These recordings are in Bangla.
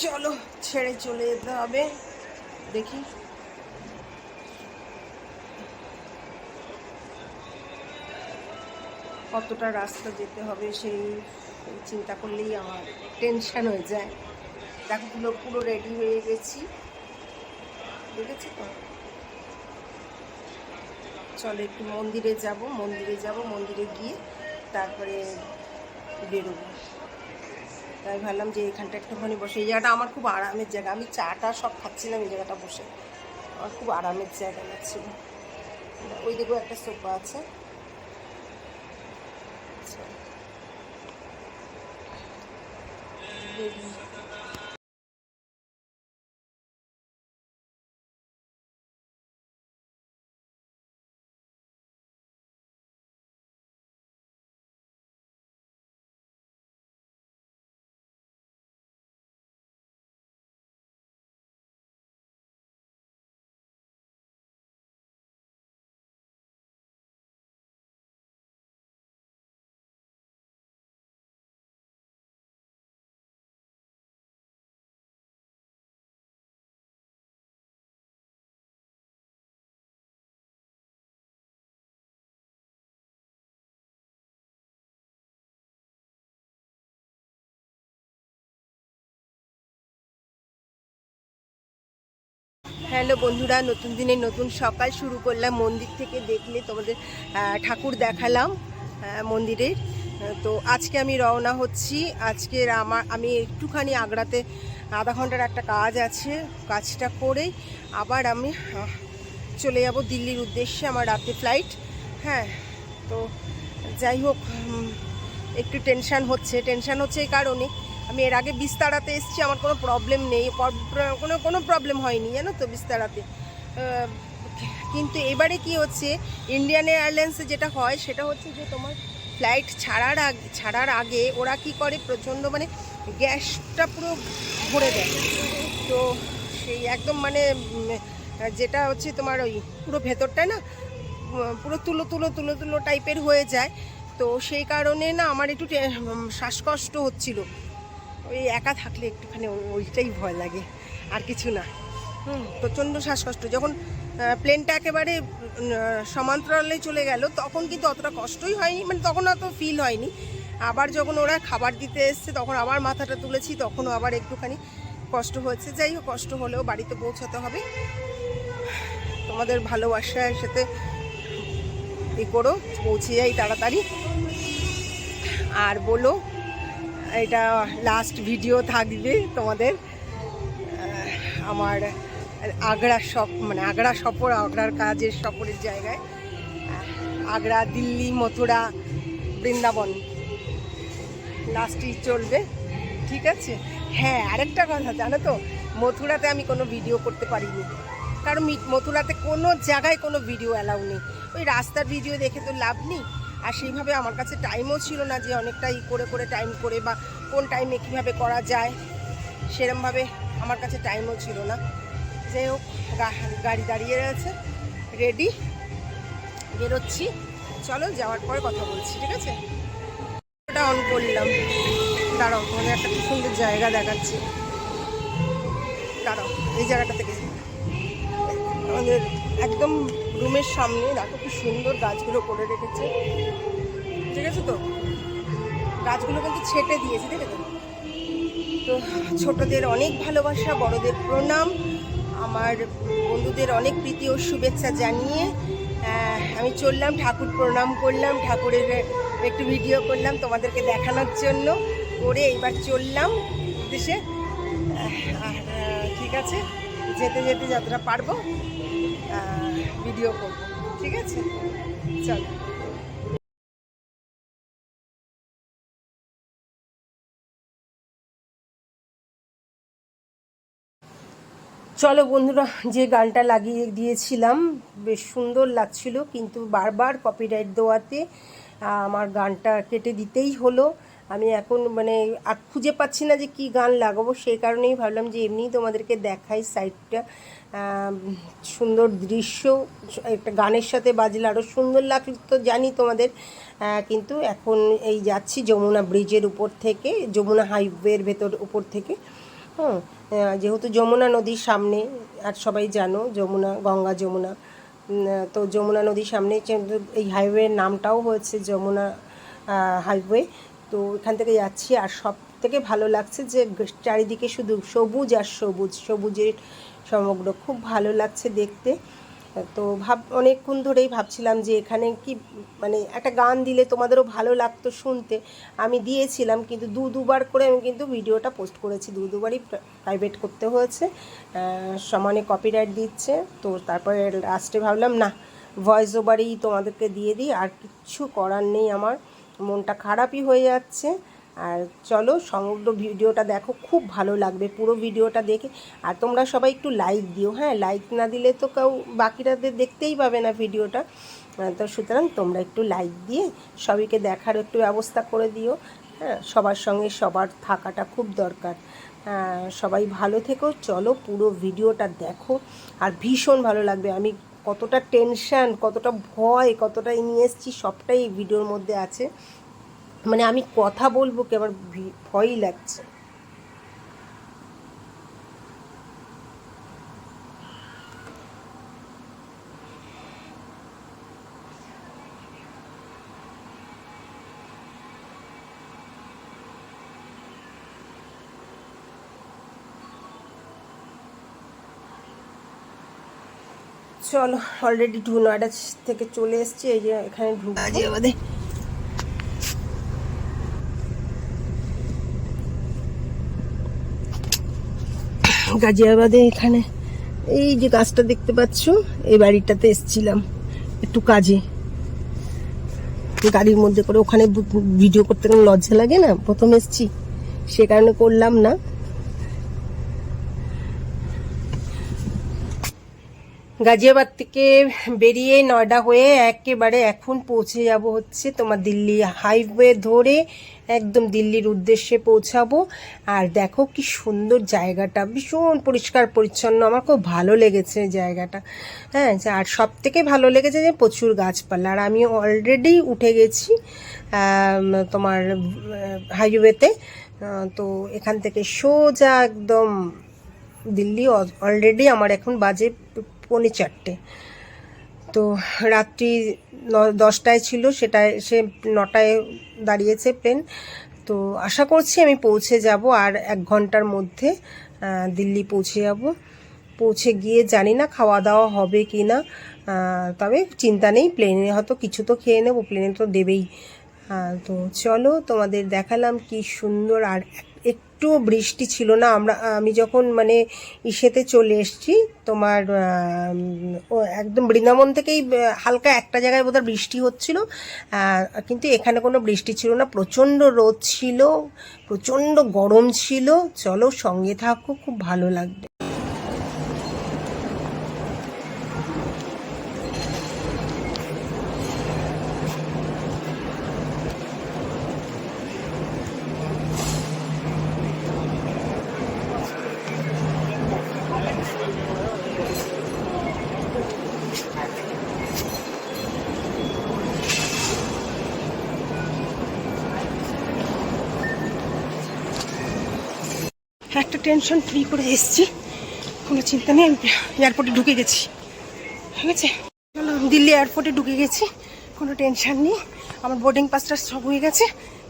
চলো, ছেড়ে চলে যেতে হবে। দেখি। কতটা রাস্তা যেতে হবে সেই চিন্তা করলেই আমার টেনশান হয়ে যায়। দেখো, পুরো রেডি হয়ে গেছি। দেখেছি তো? চলো, একটু মন্দিরে যাব মন্দিরে যাব, মন্দিরে গিয়ে তারপরে বেরোবো। তাই ভাবলাম যে এখানটা একটুখানি বসে। এই জায়গাটা আমার খুব আরামের জায়গা। আমি চাটা সব খাচ্ছিলাম এই জায়গাটা বসে। আমার খুব আরামের জায়গা লাগছিল। ওই দিকেও একটা সোফা আছে। আচ্ছা। হ্যালো বন্ধুরা, নতুন দিনে নতুন সকাল শুরু করলাম। মন্দির থেকে দেখলে তোমাদের ঠাকুর দেখালাম মন্দিরের তো আজকে আমি রওনা হচ্ছি। আজকের আমার আমি একটুখানি আগ্রাতে আধা ঘণ্টার একটা কাজ আছে, কাজটা করেই আবার আমি চলে যাব দিল্লির উদ্দেশ্যে আমার রাতে ফ্লাইট হ্যাঁ তো যাই হোক একটু টেনশান হচ্ছে। টেনশান হচ্ছে এই কারণে আমি এর আগে বিস্তারাতে এসেছি, আমার কোনো প্রবলেম নেই। কোনো কোনো প্রবলেম হয়নি, জানো তো বিস্তারাতে। কিন্তু এবারে কি হচ্ছে ইন্ডিয়ান এয়ারলাইন্সে যেটা হয়, সেটা হচ্ছে যে তোমার ফ্লাইট ছাড়ার আগে ছাড়ার আগে ওরা কি করে, প্রচণ্ড মানে গ্যাসটা পুরো ভরে দেয়। তো সেই একদম মানে যেটা হচ্ছে তোমার ওই পুরো ভেতরটা না পুরো তুলো তুলো তুলো তুলো টাইপের হয়ে যায়। তো সেই কারণে না, আমার একটু শ্বাসকষ্ট হচ্ছিল। ওই একা থাকলে একটুখানি ওইটাই ভয় লাগে, আর কিছু না। হুম, প্রচণ্ড শ্বাসকষ্ট। যখন প্লেনটা একেবারে সমান্তরালে চলে গেল, তখন কিন্তু অতটা কষ্টই হয়নি মানে তখন অত ফিল হয়নি। আবার যখন ওরা খাবার দিতে এসছে, তখন আবার মাথাটা তুলেছি, তখনও আবার একটুখানি কষ্ট হয়েছে যাই হোক, কষ্ট হলেও বাড়িতে পৌঁছাতে হবে। তোমাদের ভালোবাসার সাথে ই করো, পৌঁছে যাই তাড়াতাড়ি। আর বলো এটা লাস্ট ভিডিও থাকবে তোমাদের আমার আগ্রা সপ মানে আগ্রা সফর, আগ্রার কাজের সফরের জায়গায় আগ্রা, দিল্লি, মথুরা, বৃন্দাবন। লাস্টই চলবে, ঠিক আছে? হ্যাঁ আরেকটা কথা, জানো তো, মথুরাতে আমি কোনো ভিডিও করতে পারিনি। কারণ মথুরাতে কোনো জায়গায় কোনো ভিডিও অ্যালাউ নেই। ওই রাস্তার ভিডিও দেখে তো লাভ নেই। আর সেইভাবে আমার কাছে টাইমও ছিল না যে অনেকটা ই করে করে টাইম করে বা কোন টাইমে কীভাবে করা যায়। সেরমভাবে আমার কাছে টাইমও ছিল না। যাই হোক গাড়ি দাঁড়িয়ে রয়েছে। রেডি বেরোচ্ছি। চলো, যাওয়ার পর কথা বলছি, ঠিক আছে? ওটা অন করলাম। দাঁড়াও তোমাদের একটা খুব সুন্দর জায়গা দেখাচ্ছি। দাঁড়াও, এই জায়গাটা থেকে। আমাদের একদম রুমের সামনে দেখো কি সুন্দর গাছগুলো করে রেখেছে। ঠিক আছে তো? গাছগুলো কিন্তু ছেটে দিয়েছে, ঠিক আছে? তো ছোটদের অনেক ভালোবাসা, বড়দের প্রণাম, আমার বন্ধুদের অনেক প্রীতি ও শুভেচ্ছা জানিয়ে আমি চললাম, ঠাকুর প্রণাম করলাম, ঠাকুরের একটু ভিডিও করলাম তোমাদেরকে দেখানোর জন্য, করে এইবার চললাম দেশে আর ঠিক আছে, যেতে যেতে যতটা পারব ভিডিও করব। ঠিক আছে? চলো। চলো বন্ধুরা, যে গানটা লাগিয়ে দিয়েছিলাম, বেশ সুন্দর লাগছিল, কিন্তু বারবার কপিরাইট দেওয়াতে আমার গানটা কেটে দিতেই হলো। আমি এখন মানে আর খুঁজে পাচ্ছি না যে কি গান লাগাবো, সেই কারণেই ভাবলাম যে এমনিই তোমাদেরকে দেখাই সাইডটা সুন্দর দৃশ্য, একটা গানের সাথে বাজলে আরও সুন্দর লাগতো তো জানি তোমাদের। কিন্তু এখন এই যাচ্ছি যমুনা ব্রিজের উপর থেকে, যমুনা হাইওয়ের ভেতর উপর থেকে। হ্যাঁ যেহেতু যমুনা নদীর সামনে, আর সবাই জানো যমুনা, গঙ্গা যমুনা। তো যমুনা নদীর সামনে এই হাইওয়ের নামটাও হয়েছে যমুনা হাইওয়ে তো এখান থেকে যাচ্ছি আর সব থেকে ভালো লাগছে যে চারিদিকে শুধু সবুজ আর সবুজ, সবুজের সমগ্র। খুব ভালো লাগছে দেখতে। তো ভাব, অনেকক্ষণ ধরেই ভাবছিলাম যে এখানে কি মানে একটা গান দিলে তোমাদেরও ভালো লাগতো শুনতে। আমি দিয়েছিলাম, কিন্তু দু দুবার করে আমি কিন্তু ভিডিওটা পোস্ট করেছি। দু দুবারই প্রাইভেট করতে হয়েছে। সমানে কপিরাইট দিচ্ছে। তো তারপরে লাস্টে ভাবলাম, না ভয়েস ওভারেই তোমাদেরকে দিয়ে দিই। আর কিচ্ছু করার নেই আমার। মনটা খারাপই হয়ে যাচ্ছে। আর চলো সমগ্র ভিডিওটা দেখো, খুব ভালো লাগবে পুরো ভিডিওটা দেখে। আর তোমরা সবাই একটু লাইক দিও হ্যাঁ? লাইক না দিলে তো কেউ, বাকিরাদের দেখতেই পাবে না ভিডিওটা। তো সুতরাং তোমরা একটু লাইক দিয়ে সবাইকে দেখার একটু ব্যবস্থা করে দিও হ্যাঁ? সবার সঙ্গে সবার থাকাটা খুব দরকার। সবাই ভালো থেকো, চলো পুরো ভিডিওটা দেখো। আর ভীষণ ভালো লাগবে, আমি কতটা টেনশান, কতটা ভয়, কতটা নিয়ে এসেছি, সবটাই এই ভিডিওর মধ্যে আছে। মানে আমি কথা বলব কি আমার ভয়ই লাগছে। চলো অলরেডি টু নয়ডা থেকে চলে এসেছি, এই যে এখানে ঢুকছি আমাদের গাজিয়াবাদে এখানে, এই যে গাছটা দেখতে পাচ্ছ, এই বাড়িটাতে এসছিলাম একটু কাজে। গাড়ির মধ্যে করে ওখানে ভিডিও করতে গেলে লজ্জা লাগে না? প্রথম এসছি, সে কারণে করলাম না। গাজিয়াবাদ থেকে বেরিয়ে নয়ডা হয়ে একেবারে এখন পৌঁছে যাব হচ্ছে তোমার দিল্লি হাইওয়ে ধরে একদম দিল্লির উদ্দেশ্যে পৌঁছাবো। আর দেখো কি সুন্দর জায়গাটা, ভীষণ পরিষ্কার পরিচ্ছন্ন। আমার খুব ভালো লেগেছে জায়গাটা। হ্যাঁ আর সব থেকে ভালো লেগেছে যে প্রচুর গাছপালা। আর আমি অলরেডি উঠে গেছি তোমার হাইওয়েতে তো এখান থেকে সোজা একদম দিল্লি অলরেডি আমার এখন বাজে পৌনে চারটে। তো রাত্রি দশটায় ছিল সেটা সে নটায় দাঁড়িয়েছে প্লেন তো আশা করছি আমি পৌঁছে যাব, আর এক ঘণ্টার মধ্যে দিল্লি পৌঁছে যাব। পৌঁছে গিয়ে জানি না খাওয়া দাওয়া হবে কি না তবে চিন্তা নেই প্লেনে হয়তো কিছু তো খেয়ে নেব প্লেনে তো দেবেই। তো চলো তোমাদের দেখালাম কি সুন্দর আর একটু বৃষ্টি ছিল না, আমরা, আমি যখন মানে ইসেতে চলে এসছি, তোমার একদম বৃন্দাবন থেকেই হালকা একটা জায়গায় বোধহয় বৃষ্টি হচ্ছিল কিন্তু এখানে কোনো বৃষ্টি ছিল না, প্রচণ্ড রোদ ছিল, প্রচণ্ড গরম ছিল, চলো সঙ্গে থাকো, খুব ভালো লাগবে। একটা টেনশন ফ্রি করে এসেছি। কোনো চিন্তা নেই, আমি এয়ারপোর্টে ঢুকে গেছি। ঠিক আছে? দিল্লি এয়ারপোর্টে ঢুকে গেছি। কোনো টেনশন নেই। আমার বোর্ডিং পাসটা সব হয়ে গেছে।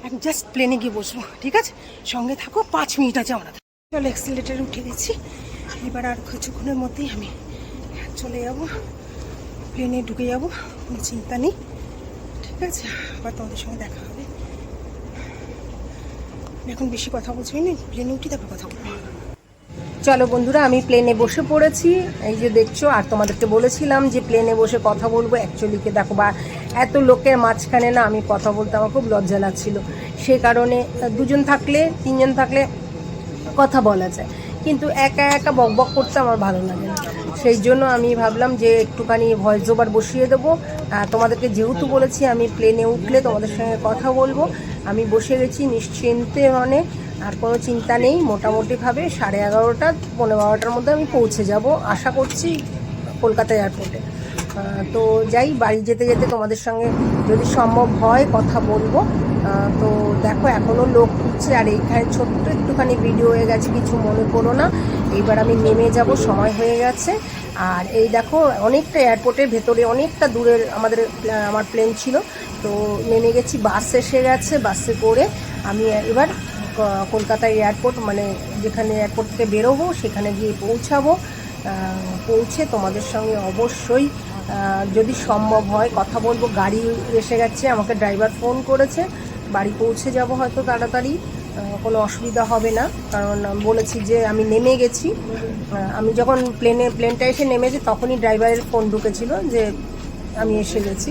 আমি জাস্ট প্লেনে গিয়ে বসবো। ঠিক আছে? সঙ্গে থাকো, পাঁচ মিনিট আছে আমরা চলো এক্সিলেটারে উঠে গেছি। এবার আর কিছুক্ষণের মধ্যেই আমি চলে যাব। প্লেনে ঢুকে যাব, কোনো চিন্তা নেই। ঠিক আছে, আবার তোমাদের সঙ্গে দেখা হবে। এখন বেশি কথা বলছি না প্লেনে উঠি তারপর কথা বলব। চলো বন্ধুরা, আমি প্লেনে বসে পড়েছি। এই যে দেখছ, আর তোমাদেরকে বলেছিলাম যে প্লেনে বসে কথা বলব। অ্যাকচুয়ালিকে দেখো বা এত লোকের মাঝখানে না আমি কথা বলতে আমার খুব লজ্জা লাগছিল। সেই কারণে দুজন থাকলে, তিনজন থাকলে কথা বলা যায়। কিন্তু একা একা বক বক করতে আমার ভালো লাগে না। সেই জন্য আমি ভাবলাম যে একটুখানি ভয়েস ওভার বসিয়ে দেবো। তোমাদেরকে যেহেতু বলেছি আমি প্লেনে উঠলে তোমাদের সঙ্গে কথা বলব। আমি বসে গেছি নিশ্চিন্তে মানে আর কোনো চিন্তা নেই। মোটামুটিভাবে সাড়ে এগারোটা পনেরো বারোটার মধ্যে আমি পৌঁছে যাব। আশা করছি কলকাতা এয়ারপোর্টে। তো যাই, বাড়ি যেতে যেতে তোমাদের সঙ্গে যদি সম্ভব হয় কথা বলব। তো দেখো এখনও লোক উঠছে, আর এইখানে ছোট্ট একটুখানি ভিডিও হয়ে গেছে, কিছু মনে করো না। এইবার আমি নেমে যাব, সময় হয়ে গেছে। আর এই দেখো, অনেকটা এয়ারপোর্টের ভেতরে, অনেকটা দূরের আমাদের আমার প্লেন ছিল। তো নেমে গেছি বাস এসে গেছে বাসে করে আমি এবার কলকাতা এয়ারপোর্ট মানে যেখানে এয়ারপোর্ট থেকে বেরোবো, সেখানে গিয়ে পৌঁছাবো। পৌঁছে তোমাদের সঙ্গে অবশ্যই যদি সম্ভব হয়, কথা বলব। গাড়ি এসে গেছে, আমাকে ড্রাইভার ফোন করেছে। বাড়ি পৌঁছে যাব হয়তো তাড়াতাড়ি কোনো অসুবিধা হবে না। কারণ বলেছি যে আমি নেমে গেছি। আমি যখন প্লেনে প্লেনটা এসে নেমেছে তখনই ড্রাইভারের ফোন ঢুকেছিল যে আমি এসে গেছি।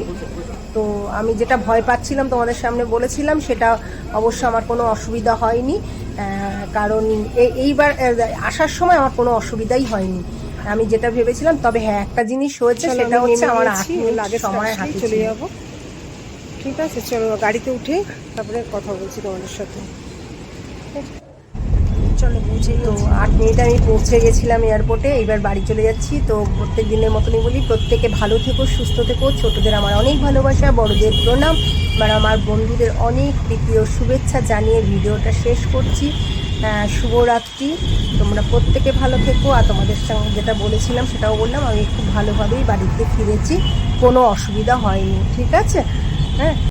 তো আমি যেটা ভয় পাচ্ছিলাম তোমাদের সামনে বলেছিলাম সেটা অবশ্য আমার কোনো অসুবিধা হয়নি। কারণ এইবার আসার সময় আমার কোনো অসুবিধাই হয়নি। আমি যেটা ভেবেছিলাম তবে হ্যাঁ একটা জিনিস হয়েছে সেটা হচ্ছে আমার আট সময় হাতে চলে। যাব। ঠিক আছে, চলো গাড়িতে উঠে তারপরে কথা বলছি তোমাদের সাথে। চলো বুঝেই তো আট মিনিট আমি পৌঁছে গেছিলাম এয়ারপোর্টে এবার বাড়ি চলে যাচ্ছি। তো প্রত্যেক দিনের মতনই বলি, প্রত্যেকে ভালো থেকো, সুস্থ থেকো। ছোটদের আমার অনেক ভালোবাসা, বড়দের প্রণাম। আর আমার বন্ধুদের অনেক প্রীতি ও শুভেচ্ছা জানিয়ে ভিডিওটা শেষ করছি। শুভরাত্রি। তোমরা প্রত্যেকে ভালো থেকো। আর তোমাদের সঙ্গে যেটা বলেছিলাম সেটাও বললাম, আমি খুব ভালোভাবেই বাড়িতে ফিরেছি। কোনো অসুবিধা হয়নি, ঠিক আছে? হ্যাঁ